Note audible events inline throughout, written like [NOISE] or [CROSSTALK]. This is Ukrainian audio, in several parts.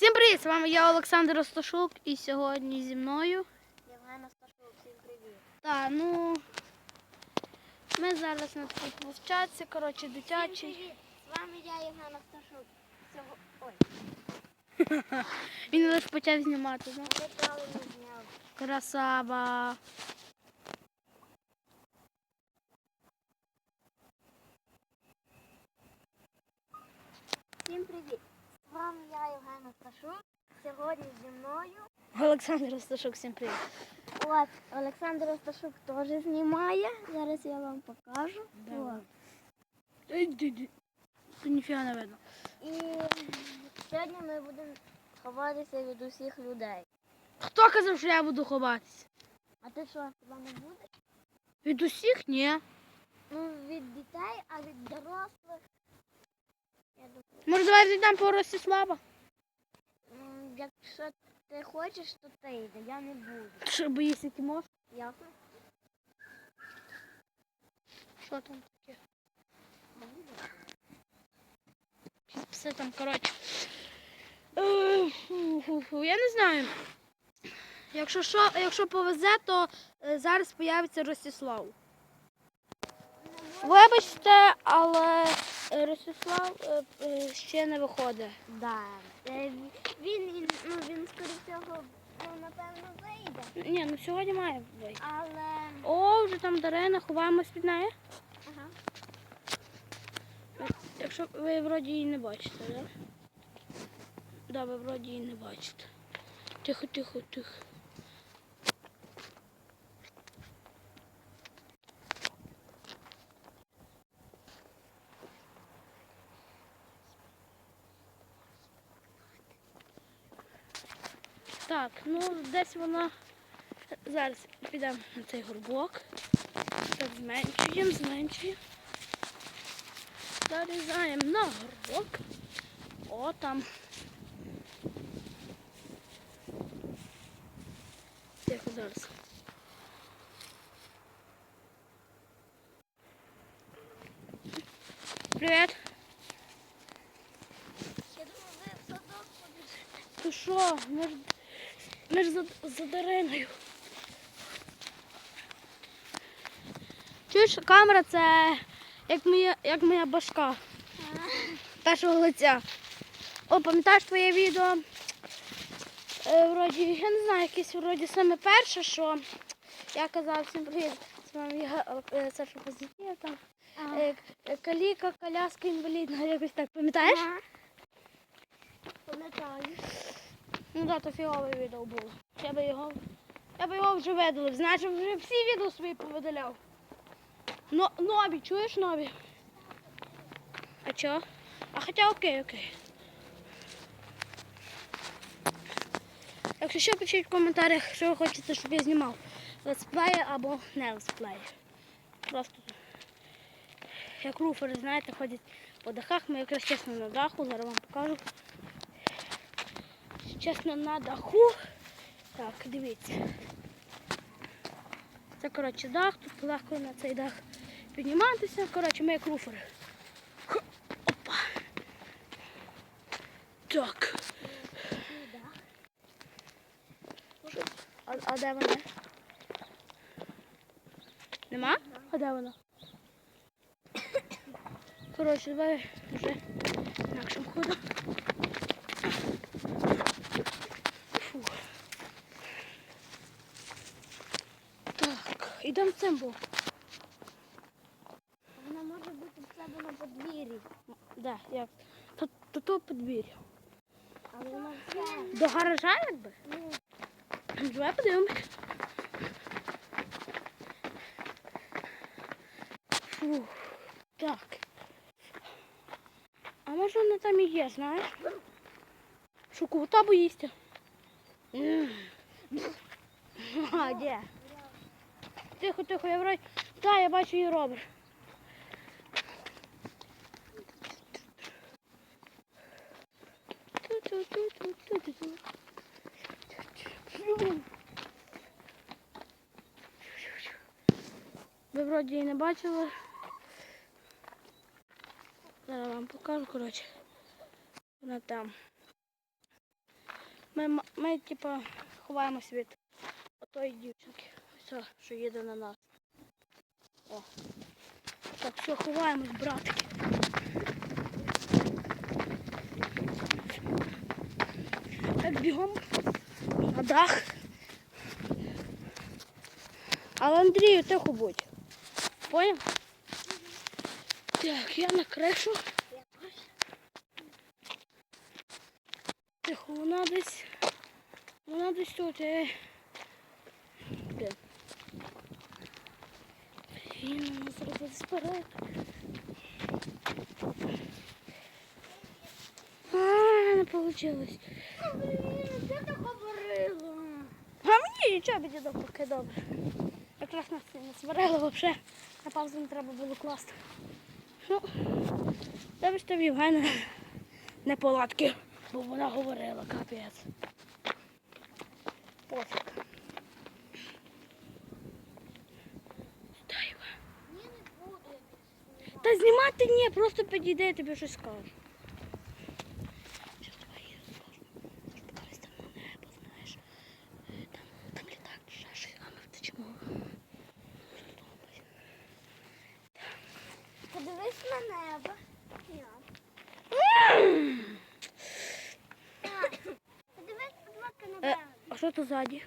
Всім привіт! З вами я Олександр Осташук і сьогодні зі мною. Євгена Сташук, всім привіт. Та, ну ми зараз на такій площадці, коротше, Всім привіт. З вами я, Євгена Сташук. Сього... Ой, [LAUGHS] Він лише почав знімати, правильно зняв. Красава. Всім привіт. Я, Євгена Сташук. Сьогодні зі мною. Олександр Осташук, всім привіт. От, Олександр Сташук теж знімає. Зараз я вам покажу. От. Тут ніфіга не видно. І сьогодні ми будемо ховатися від усіх людей. Хто казав, що я буду ховатися? А ти що, хіба не будеш? Від усіх? Ні. Ну, від дітей, а від дорослих. Я думаю, Може, давай зайдемо по Ростислава? Якщо ти хочеш, то ти йди, я не буду. Що боїшся кімо? Ясно? Що там таке? Все там, коротше. Е, Я не знаю. Якщо що, якщо повезе, то е, зараз появиться Ростислав. Вибачте, але е, Ростислав ще не виходить. Да. Він, ну, він скоріше всього, ну, напевно, вийде. Ні, ну сьогодні має вийти. Але. О, вже там Дарина, ховаємось під неї. Ага. Якщо ви вроді її не бачите, так? Да? Да, ви вроді її не бачите. Тихо, тихо, тихо. Так, ну десь вона. Зараз підемо на цей горбок. Так, зменшуємо, зменшуємо. Зарізаємо на горбок. О, там. Тихо зараз. Привіт. Я думаю, ви в садок ходите. Ти що? Ми ж, ми ж за, за Дариною. Чуєш, камера це як моя, як моя башка. першого лиця. О, пам'ятаєш твоє відео? Е, вроді, я не знаю, якесь вроді саме перше, що я казав всім привіт. З вами я, е, Саша Позитів, там е, е, каліка, коляска інвалідна, якось так, пам'ятаєш? Пам'ятаю. Ну да, то фігове відео було. Я би його. Я би його вже видалив. Я вже всі відео свої повидаляв. Но, нові, чуєш нові? А чо? А хоча окей, окей. Якщо що, пишіть в коментарях, що ви хочете, щоб я знімав. Летсплеї або не летсплеї. Просто як руфери, знаєте, ходять по дахах. Ми якраз чесно на даху, зараз вам покажу. Чесно, на даху. Так, дивіться. Це, коротше, дах, тут легко на цей дах підніматися. Коротше, ми як руфери. Опа. Так. А, а де вона? Нема? А де вона? Коротше, давай вже інакшим ходом. Фу. Так, ідемо цим боком. Вона може бути в себе на подвір'ї. Да, як? То, то, то подвір'я. Але вона все. До гаража якби? Ну, Давай подивимось. Фу. Так. А може вона там і є, знаєш? Що кута боїсться? М. А, де? Тихо, тихо, я вроді. Так, я бачу її робиш. Ви вроді її не бачили. Зараз вам покажу, коротше. Вона там. Ми, ми типа, ховаємось від отої дівчинки. Ось, що їде на нас. О. Так, все, ховаємось, братки. Так, бігом на дах. Але Андрію, тихо будь. Поняв? Так, я на кришу. Тихо, вона десь. Вона десь тут. Е. Де? Блін, вона зробила сперед. А, не вийшло. Блін, ти так говорила. А мені нічого підійде поки добре. Якраз нас не сварили взагалі. На паузу не треба було класти. Ну, тебе ж тобі Євгена неполадки, бо вона говорила, капець. Пофіг. Дай його. Ні, не буду. Та знімати ні, просто підійди, я тобі щось скажу. Подивись на небо. Подивись на небо. Ні. Подивись, будь ласка, на Е, берег. а що то ззаді?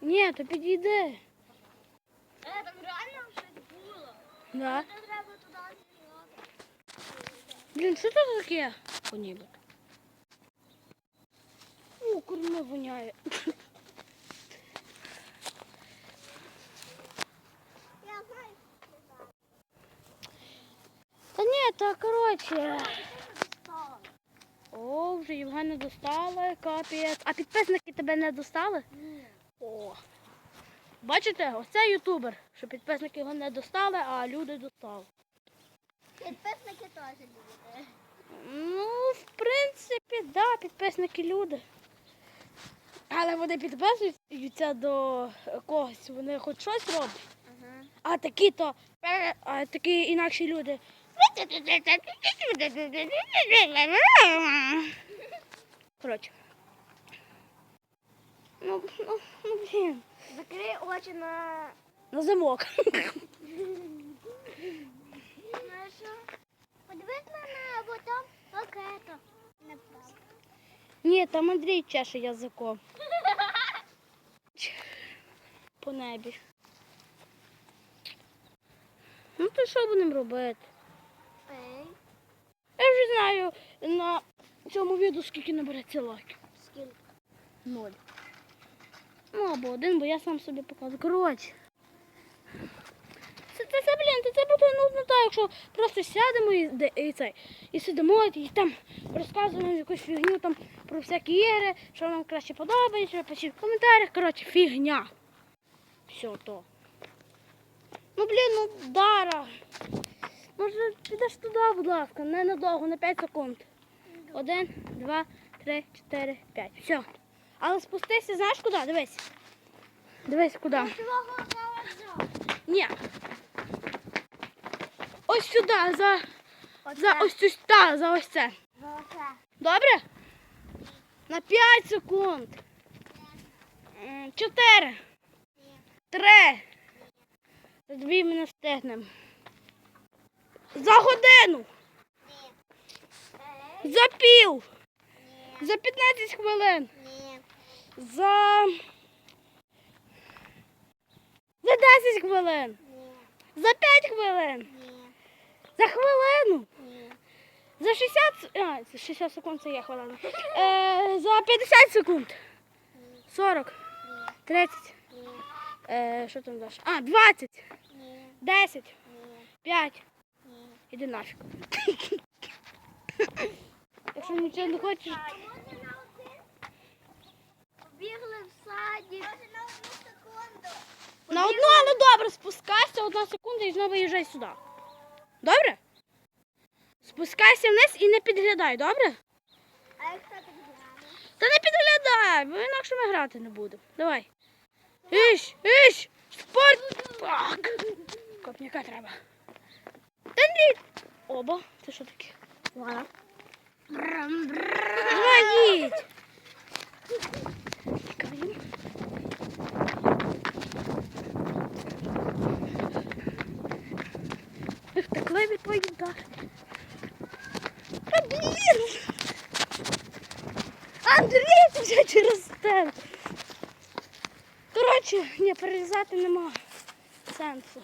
Ні, то підійди. Е, там реально щось було. Да. Блін, що це таке? О, ніби. О, курма воняє. Та ні, та коротше. О, вже Євгена достали, капець. А підписники тебе не достали? Ні. О. Бачите, оце ютубер, що підписники його не достали, а люди достали. Підписники теж люди. Ну, в принципі, да, підписники люди. Але вони підписуються до когось, вони хоч щось роблять. Ага. А такі то, а такі інакші люди. Коротше. Ну, ну, ну, блін. Закрий очі на... На замок. Подивись на небо, там. Неправда. Ні, там Андрій чеше язиком. [LAUGHS] По небі. Ну то що будемо робити? Ей, Я вже знаю на цьому відео скільки набереться лайків. скільки? Ноль. Ну або один, бо я сам собі показую. Коротше. Це, це, це, блін, це, це буде нудно так, якщо просто сядемо і, і, цей, і сидимо і там розказуємо якусь фігню там про всякі ігри, що нам краще подобається, пишіть в коментарях. Коротше, фігня. Все то. Ну блін, ну Дара. Може підеш туди, будь ласка, не надовго, на 5 секунд. Один, два, три, чотири, п'ять. Все. Але спустися, знаєш куди? Дивись. Дивись куди. Ні. Ось сюди, за, за ось цю та, за ось це. Оце. Добре? На 5 секунд. М, Чотири. Три. За дві ми не встигнемо. За годину. За пів. За 15 хвилин. За. За 10 хвилин. ні, За 5 хвилин. ні, За хвилину. ні. За 60, с- а, 60 секунд це є хвилина. Е, за 50 секунд. 40, 30. Ні, Е, що там далі? А, 20, ні, 10, ні, 5. ні. Іди нафіг. [LAUGHS] Якщо нічого не хочеш. Побігли в саді. На одну секунду. На одну, але добре, спускайся, одна секунда і знову їжджай сюди. Добре? Спускайся вниз і не підглядай, добре? А якщо так гляне? Та не підглядай, бо інакше ми грати не будемо. Давай. Іш, іш, спорт. Так. Копняка треба. Та ні. Оба, це що таке? Ладно. Давай їдь чекаємо. Ми втекли від твоїх дар. А блін! Андрій ти вже через те. Коротше, ні, перерізати нема сенсу.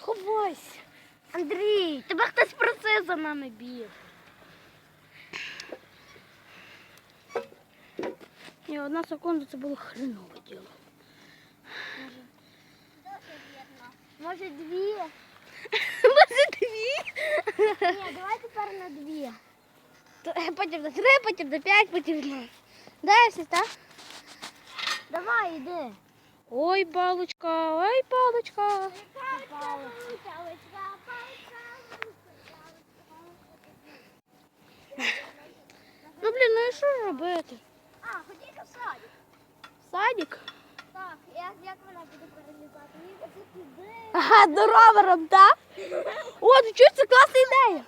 Ховайся. Андрій, тебе хтось про це за нами біг. Ні, одна секунда це було хренове діло. Може дві? [LAUGHS] Може дві? Ні, давай тепер на дві. То, е, Потім на три, потім на п'ять, потім на десять, так? Давай, йди. Ой, палочка, ой, палочка. Ну блін, ну і що ж робити? А, ходіть у садик. Садик? Так, як, як вона буде перелізати? Мені це туди. Ага, до ровером, так? О, ти чуєш, це класна ідея.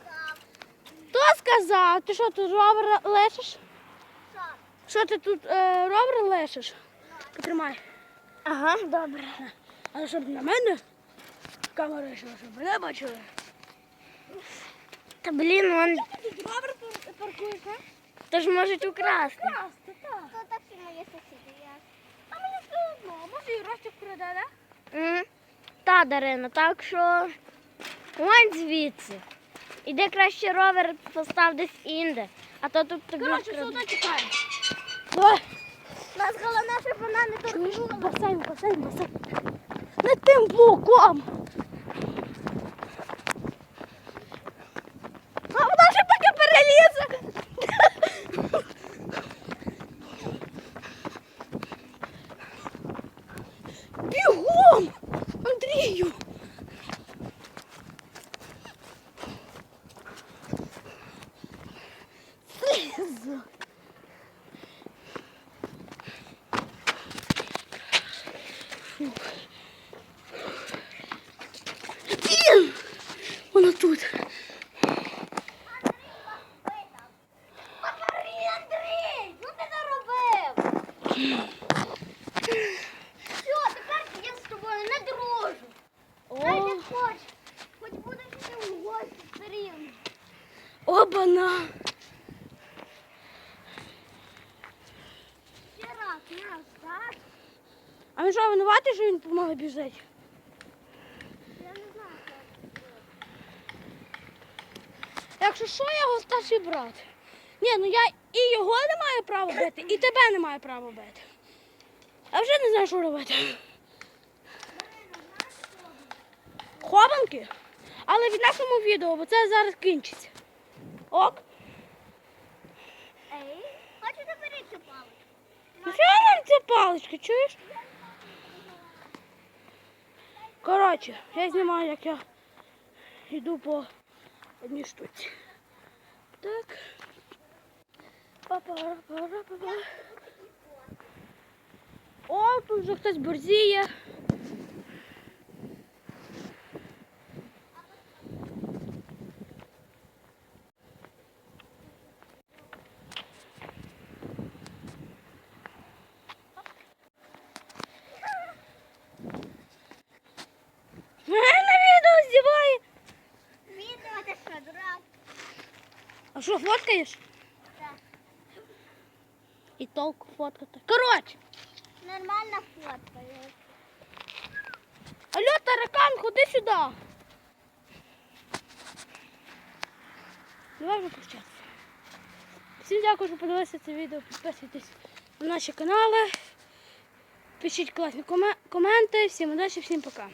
Хто сказав? Ти що, тут ровер лишиш? Що ти тут е, ровер лишиш? Потримай. Ага, добре. А щоб на мене камера йшла, щоб мене бачили. Та блін, он Тут ровер паркуєш, а? Тож можуть украсти. Красти, так. Хто так всі мої сусіди? А мені все одно, може і Ростик прийде, да? М, Та, Дарина, так що вон звідси. Іди краще ровер постав десь інде, а то тут тобі Коротше, все одно чекає. Давай. Нас головне, щоб вона не Чуєш? Басейн, басейн, басейн. Не тим боком. А вона ще поки перелізе. Бігом! Андрію! Слізо. Блін! Вона тут. Андрій, Андрій, що ти наробив? Все, тепер я з тобою не дружу. Навіть як хочеш. Хоч будеш йти в гості все рівно. Обана! Ще раз, нас, так? А він що, він допомагає біжати? Я не знаю, що. Якщо що, я його старший брат. Ні, ну я і його не маю права бити, і тебе не маю права бити. Я вже не знаю, що робити. Хованки? Але в нашому відео, бо це зараз кінчиться. Ок. Ей, хочете беріть цю паличку? Ну що нам ці палички, чуєш? Коротше, я знімаю, як я йду по одній штуці. Так. Па-па-ра-па-ра-па-па. О, тут вже хтось борзіє. Мене на відео здіває. Відео ти що, дурак? А що, фоткаєш? Так. І толку фоткати. Коротше, Нормальна фотка. алло, таракан, ходи сюди. Давай виключатися. Всім дякую, що подивилися це відео. Підписуйтесь на наші канали. Пишіть класні коме- коменти. Всім удачі, всім пока.